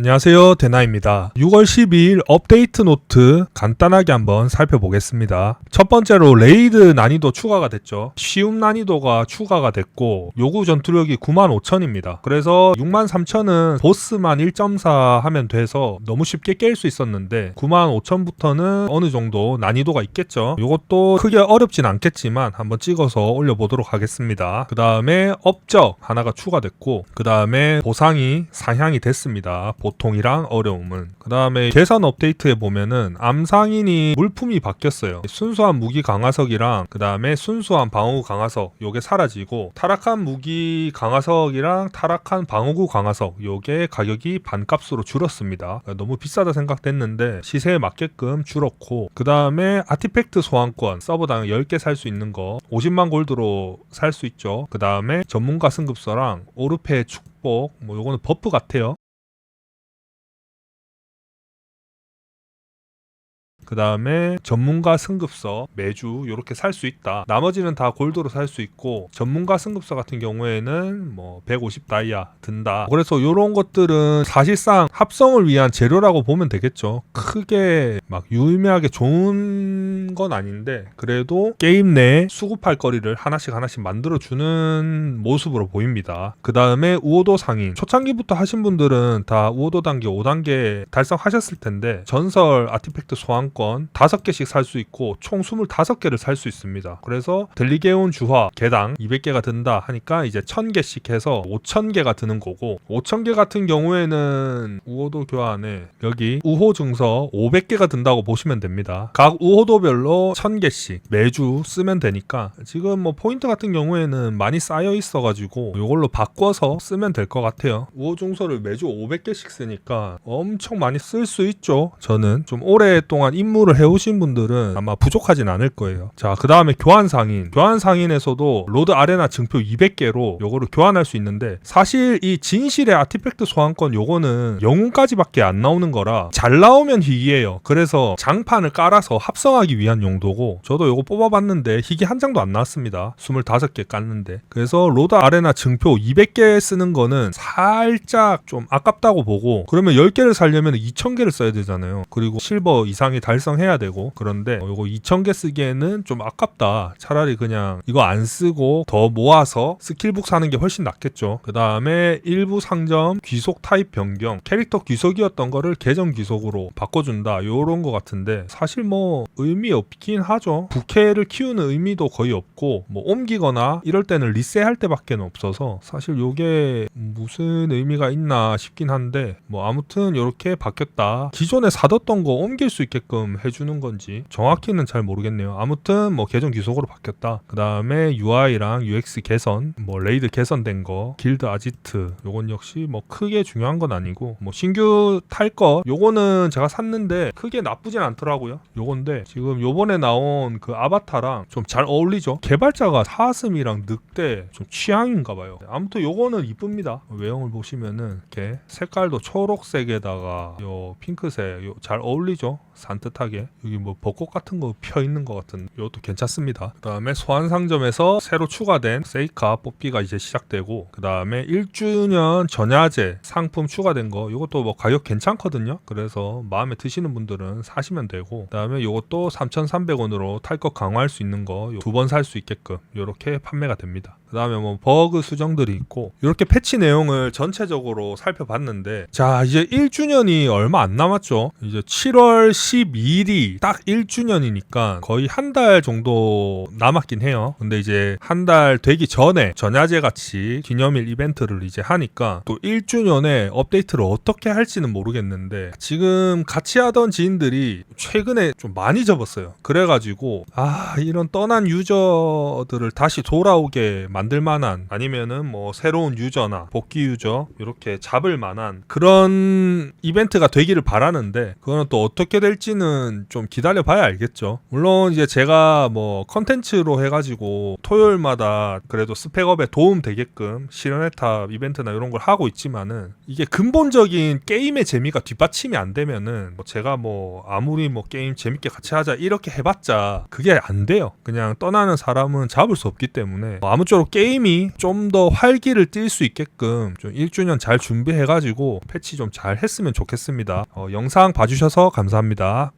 안녕하세요. 대나입니다. 6월 12일 업데이트 노트 간단하게 한번 살펴보겠습니다. 첫 번째로 레이드 난이도 추가가 됐죠. 쉬움 난이도가 추가가 됐고 요구 전투력이 95,000입니다. 그래서 63,000은 보스만 1.4 하면 돼서 너무 쉽게 깰 수 있었는데 95,000부터는 어느 정도 난이도가 있겠죠. 요것도 크게 어렵진 않겠지만 한번 찍어서 올려보도록 하겠습니다. 그 다음에 업적 하나가 추가됐고 그 다음에 보상이 상향이 됐습니다 보통이랑 어려움은. 그 다음에 계산 업데이트에 보면은 암상인이 물품이 바뀌었어요. 순수한 무기 강화석이랑 그 다음에 순수한 방어구 강화석 요게 사라지고 타락한 무기 강화석이랑 타락한 방어구 강화석 요게 가격이 반값으로 줄었습니다. 너무 비싸다 생각됐는데 시세에 맞게끔 줄었고 그 다음에 아티팩트 소환권 서버당 10개 살 수 있는 거 50만 골드로 살 수 있죠. 그 다음에 전문가 승급서랑 오르페 축복 뭐 요거는 버프 같아요 그 다음에 전문가 승급서 매주 이렇게 살 수 있다. 나머지는 다 골드로 살 수 있고 전문가 승급서 같은 경우에는 뭐 150 다이아 든다. 그래서 이런 것들은 사실상 합성을 위한 재료라고 보면 되겠죠. 크게 막 유의미하게 좋은 건 아닌데 그래도 게임 내에 수급할 거리를 하나씩 하나씩 만들어 주는 모습으로 보입니다. 그 다음에 우호도 상인 초창기부터 하신 분들은 다 우호도 단계 5단계 달성하셨을 텐데 전설 아티팩트 소환권 5개씩 살 수 있고 총 25개를 살 수 있습니다. 그래서 델리게온 주화 개당 200개가 든다 하니까 이제 1000개씩 해서 5000개가 드는 거고 5000개 같은 경우에는 우호도 교환에 여기 우호 증서 500개가 든다고 보시면 됩니다. 각 우호도별로 1000개씩 매주 쓰면 되니까 지금 뭐 포인트 같은 경우에는 많이 쌓여 있어 가지고 이걸로 바꿔서 쓰면 될 것 같아요. 우호 증서를 매주 500개씩 쓰니까 엄청 많이 쓸 수 있죠. 저는 좀 오랫동안 임 무를 해오신 분들은 아마 부족하진 않을 거예요. 자, 그 다음에 교환 상인. 교환 상인에서도 로드 아레나 증표 200개로 요거를 교환할 수 있는데 사실 이 진실의 아티팩트 소환권 요거는 영웅까지밖에 안 나오는 거라 잘 나오면 희귀해요. 그래서 장판을 깔아서 합성하기 위한 용도고 저도 요거 뽑아봤는데 희귀 한 장도 안 나왔습니다. 25개 깠는데. 그래서 로드 아레나 증표 200개 쓰는 거는 살짝 좀 아깝다고 보고 그러면 10개를 살려면 2000개를 써야 되잖아요. 그리고 실버 이상이 달 성해야 되고 그런데 어, 요거 2000개 쓰기에는 좀 아깝다. 차라리 그냥 이거 안 쓰고 더 모아서 스킬북 사는 게 훨씬 낫겠죠. 그 다음에 일부 상점 귀속 타입 변경 캐릭터 귀속이었던 거를 계정 귀속으로 바꿔준다. 요런 거 같은데 사실 뭐 의미 없긴 하죠. 부캐를 키우는 의미도 거의 없고 뭐 옮기거나 이럴 때는 리셋할 때밖에 없어서 사실 요게 무슨 의미가 있나 싶긴 한데 뭐 아무튼 요렇게 바뀌었다. 기존에 사뒀던 거 옮길 수 있게끔 해주는 건지 정확히는 잘 모르겠네요. 아무튼 뭐 계정 귀속으로 바뀌었다. 그 다음에 UI랑 UX 개선, 뭐 레이드 개선된 거, 길드 아지트 요건 역시 뭐 크게 중요한 건 아니고 뭐 신규 탈 거 요거는 제가 샀는데 크게 나쁘진 않더라고요. 요건데 지금 요번에 나온 그 아바타랑 좀 잘 어울리죠. 개발자가 사슴이랑 늑대 좀 취향인가 봐요. 아무튼 요거는 이쁩니다. 외형을 보시면은 이렇게 색깔도 초록색에다가 요 핑크색 요 잘 어울리죠. 산뜻 하게 여기 뭐 벚꽃 같은 거 펴 있는 것 같은 이것도 괜찮습니다. 그 다음에 소환 상점에서 새로 추가된 세이카 뽑기가 이제 시작되고 그 다음에 1주년 전야제 상품 추가된 거 이것도 뭐 가격 괜찮거든요. 그래서 마음에 드시는 분들은 사시면 되고 그 다음에 이것도 3,300원으로 탈 것 강화할 수 있는 거 두 번 살 수 있게끔 이렇게 판매가 됩니다. 그 다음에 뭐 버그 수정들이 있고 이렇게 패치 내용을 전체적으로 살펴봤는데 자 이제 1주년이 얼마 안 남았죠. 이제 7월 12일이 딱 1주년이니까 거의 한 달 정도 남았긴 해요. 근데 이제 한 달 되기 전에 전야제 같이 기념일 이벤트를 이제 하니까 또 1주년에 업데이트를 어떻게 할지는 모르겠는데 지금 같이 하던 지인들이 최근에 좀 많이 접었어요. 그래가지고 아 이런 떠난 유저들을 다시 돌아오게 만들 만한 아니면은 뭐 새로운 유저나 복귀 유저 이렇게 잡을 만한 그런 이벤트가 되기를 바라는데 그거는 또 어떻게 될지는 좀 기다려 봐야 알겠죠. 물론 이제 제가 뭐 컨텐츠로 해가지고 토요일마다 그래도 스펙업에 도움 되게끔 실현의 탑 이벤트나 이런 걸 하고 있지만은 이게 근본적인 게임의 재미가 뒷받침이 안 되면은 뭐 제가 뭐 아무리 뭐 게임 재밌게 같이 하자 이렇게 해봤자 그게 안 돼요. 그냥 떠나는 사람은 잡을 수 없기 때문에 뭐 아무쪼록 게임이 좀 더 활기를 띨 수 있게끔 좀 1주년 잘 준비해가지고 패치 좀 잘 했으면 좋겠습니다. 어, 영상 봐주셔서 감사합니다.